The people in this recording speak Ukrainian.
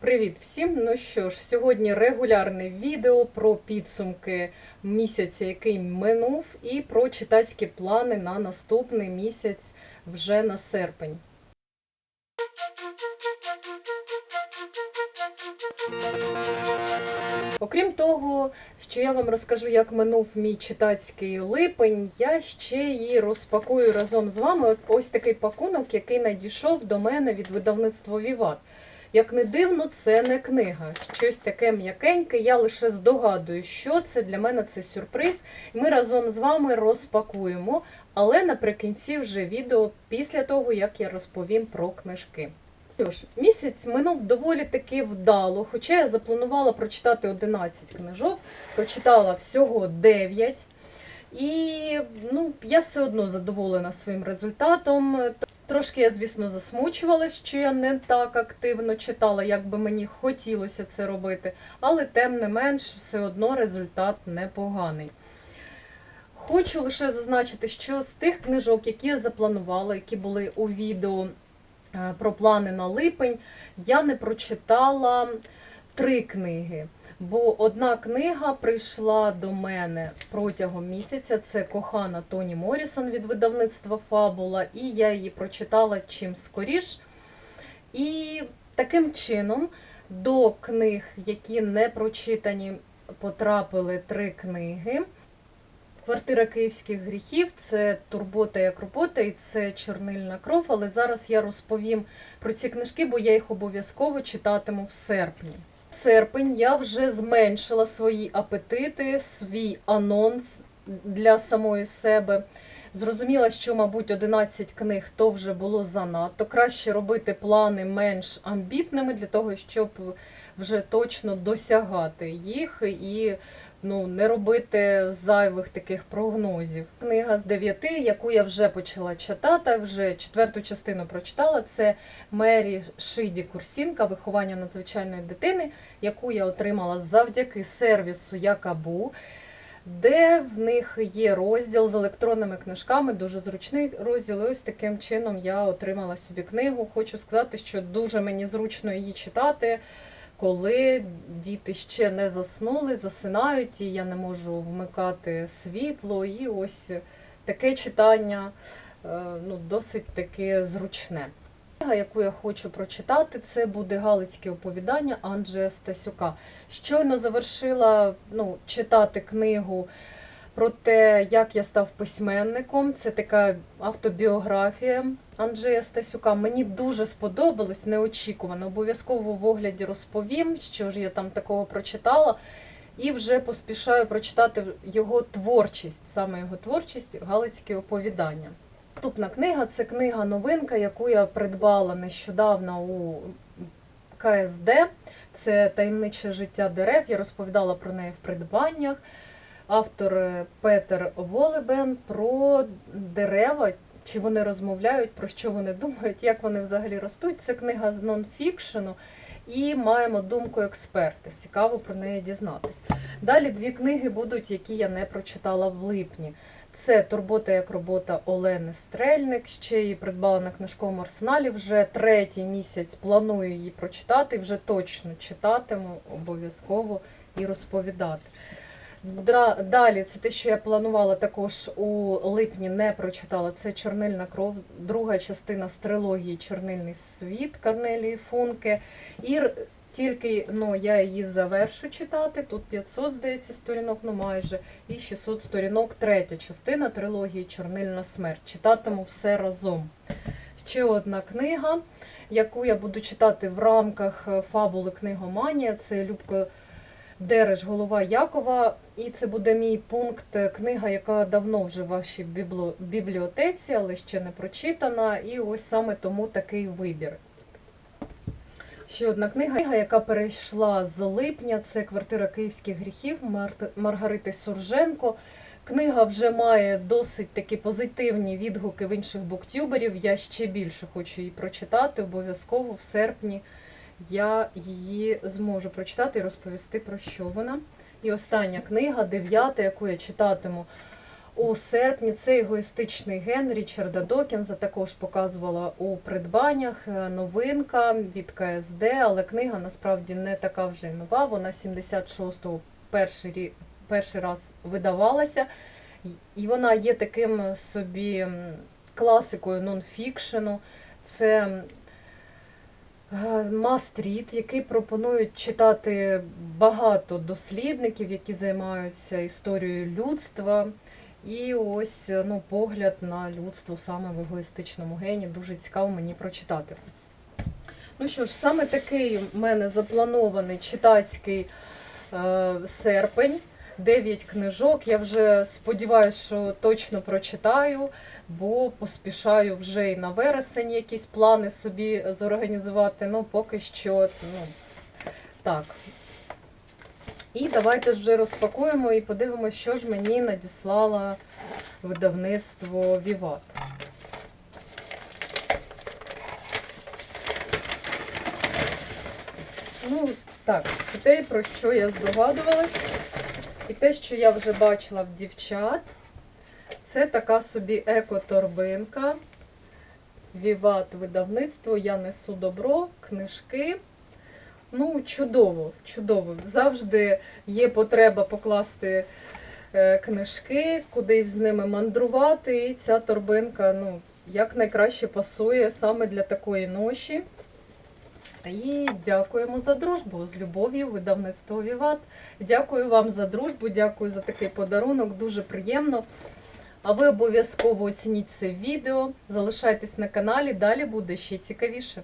Привіт всім! Ну що ж, сьогодні регулярне відео про підсумки місяця, який минув, і про читацькі плани на наступний місяць вже на серпень. Окрім того, що я вам розкажу, як минув мій читацький липень, я ще і розпакую разом з вами ось такий пакунок, який надійшов до мене від видавництва Віват. Як не дивно, це не книга. Щось таке м'якеньке. Я лише здогадую, що це для мене це сюрприз. Ми разом з вами розпакуємо, але наприкінці вже відео після того, як я розповім про книжки. Що ж, місяць минув доволі таки вдало, хоча я запланувала прочитати 11 книжок, прочитала всього 9. І ну, я все одно задоволена своїм результатом. Трошки я, звісно, засмучувалась, що я не так активно читала, як би мені хотілося це робити, але тим не менш, все одно результат непоганий. Хочу лише зазначити, що з тих книжок, які я запланувала, які були у відео е, про плани на липень, я не прочитала три книги. Бо одна книга прийшла до мене протягом місяця. Це кохана Тоні Морісон від видавництва Фабула, і я її прочитала чим скоріш. І таким чином до книг, які не прочитані, потрапили три книги. Квартира київських гріхів це турбота як робота і це чорнильна кров. Але зараз я розповім про ці книжки, бо я їх обов'язково читатиму в серпні серпень я вже зменшила свої апетити, свій анонс для самої себе. Зрозуміла, що, мабуть, 11 книг то вже було занадто. Краще робити плани менш амбітними для того, щоб вже точно досягати їх і ну, не робити зайвих таких прогнозів. Книга з дев'яти, яку я вже почала читати, вже четверту частину прочитала. Це Мері Шиді Курсінка, виховання надзвичайної дитини, яку я отримала завдяки сервісу Якабу. Де в них є розділ з електронними книжками, дуже зручний розділ. І ось таким чином я отримала собі книгу. Хочу сказати, що дуже мені зручно її читати коли діти ще не заснули, засинають, і я не можу вмикати світло. І ось таке читання е, ну, досить таке зручне. Книга, яку я хочу прочитати, це буде Галицьке оповідання Анджея Стасюка. Щойно завершила ну, читати книгу про те, як я став письменником. Це така автобіографія Анджея Стасюка. Мені дуже сподобалось, неочікувано. Обов'язково в огляді розповім, що ж я там такого прочитала. І вже поспішаю прочитати його творчість, саме його творчість, Галицьке оповідання. Наступна книга це книга-новинка, яку я придбала нещодавно у КСД. Це таємниче життя дерев. Я розповідала про неї в придбаннях автор Петер Волебен про дерева, чи вони розмовляють, про що вони думають, як вони взагалі ростуть. Це книга з нонфікшену. І маємо думку експерти. Цікаво про неї дізнатися. Далі дві книги будуть, які я не прочитала в липні. Це Турбота як робота Олени Стрельник. Ще її придбала на книжковому арсеналі. Вже третій місяць планую її прочитати. Вже точно читатиму, обов'язково і розповідати. Далі, це те, що я планувала також у липні, не прочитала. Це Чорнильна кров, друга частина з трилогії Чорнильний світ Карнелії Функе. І тільки ну, я її завершу читати. Тут 500, здається, сторінок, ну майже, і 600 сторінок, третя частина трилогії Чорнильна смерть. Читатиму все разом. Ще одна книга, яку я буду читати в рамках фабули Книгоманія. Це Любко. Дереш голова Якова, і це буде мій пункт, е, книга, яка давно вже в вашій бібліотеці, але ще не прочитана. І ось саме тому такий вибір. Ще одна книга, яка перейшла з липня, це Квартира київських гріхів Маргарити Сурженко. Книга вже має досить такі позитивні відгуки в інших буктюберів. Я ще більше хочу її прочитати, обов'язково в серпні я її зможу прочитати і розповісти, про що вона. І остання книга, дев'ята, яку я читатиму у серпні. Це егоїстичний ген Річарда Докінза. Також показувала у придбаннях. Е, Новинка від КСД, але книга насправді не така вже й нова. Вона 76-го перший, перший раз видавалася. І вона є таким собі класикою нонфікшену. Це е, Мастріт, який пропонують читати багато дослідників, які займаються історією людства. І ось е, ну, погляд на людство саме в егоїстичному гені. Дуже цікаво мені прочитати. Ну що ж, саме такий в мене запланований читацький е, серпень. Дев'ять книжок. Я вже сподіваюся, що точно прочитаю, бо поспішаю вже і на вересень якісь плани собі зорганізувати. Ну, поки що, ну, так. І давайте вже розпакуємо і подивимося, що ж мені надіслало видавництво Віват. Ну, так, те, про що я здогадувалась. І те, що я вже бачила в дівчат, це така собі еко-торбинка. Віват видавництво, я несу добро, книжки. Ну, чудово, чудово. Завжди є потреба покласти е, книжки, кудись з ними мандрувати. І ця торбинка ну, як найкраще пасує саме для такої ноші. І дякуємо за дружбу з любов'ю, видавництво Віват. Дякую вам за дружбу, дякую за такий подарунок, дуже приємно. А ви обов'язково оцініть це відео, залишайтесь на каналі, далі буде ще цікавіше.